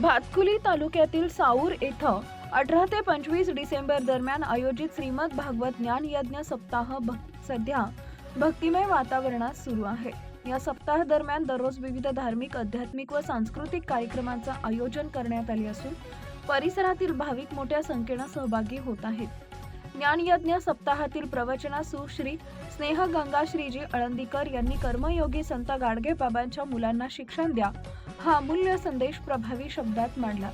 भातकुली तालुक्यातील साऊर येथं अठरा ते पंचवीस डिसेंबर दरम्यान आयोजित श्रीमद भागवत ज्ञान यज्ञ सप्ताह भक- सध्या भक्तिमय वातावरणात सुरू आहे. या सप्ताह दरम्यान दररोज विविध धार्मिक आध्यात्मिक व सांस्कृतिक कार्यक्रमांचं आयोजन करण्यात आले असून परिसरातील भाविक मोठ्या संख्येनं सहभागी होत आहेत. ज्ञानयज्ञ सप्ताहातील प्रवचना सुश्री स्नेह गंगा श्रीजी अळंदीकर यांनी कर्मयोगी संत गाडगे बाबांच्या मुलांना शिक्षण द्या हा अमूल्य संदेश प्रभावी शब्दात मांडला.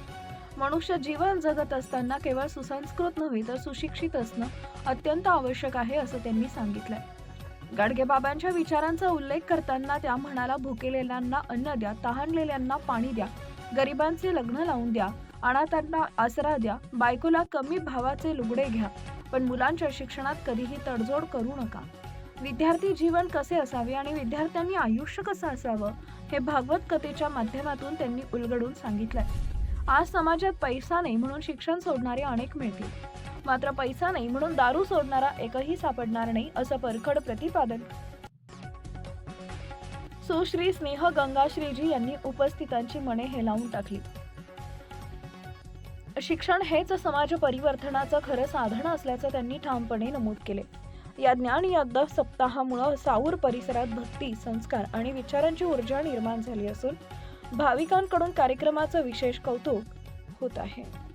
मनुष्य जीवन जगत असताना केवळ सुसंस्कृत नव्हे तर सुशिक्षित असणं अत्यंत आवश्यक आहे असं त्यांनी सांगितलंय. गाडगे बाबांच्या विचारांचा उल्लेख करताना त्या म्हणाला भुकेलेल्यांना अन्न द्या तहानलेल्यांना पाणी द्या गरिबांचे लग्न लावून द्या अनाथांना आसरा द्या बायकोला कमी भावाचे लुगडे घ्या पण मुलांच्या शिक्षणात कधीही तडजोड करू नका. विद्यार्थी जीवन कसे असावे आणि विद्यार्थ्यांनी आयुष्य कसं असावं हे भागवत कथेच्या माध्यमातून त्यांनी उलगडून सांगितलंय. आज समाजात पैसा नाही म्हणून शिक्षण सोडणारे अनेक मिळतील. मात्र पैसा नाही म्हणून दारू सोडणारा एकही सापडणार नाही असं परखड प्रतिपादन. सुश्री स्नेह गंगाश्रीजी यांनी उपस्थितांची मने हेलावून टाकली. शिक्षण हेच समाज परिवर्तनाचं खरं साधन असल्याचं त्यांनी ठामपणे नमूद केले. या ज्ञान यज्ञ सप्ताहामुळं साऊर परिसरात भक्ती संस्कार आणि विचारांची ऊर्जा निर्माण झाली असून भाविकांकडून कार्यक्रमाचं विशेष कौतुक होत आहे.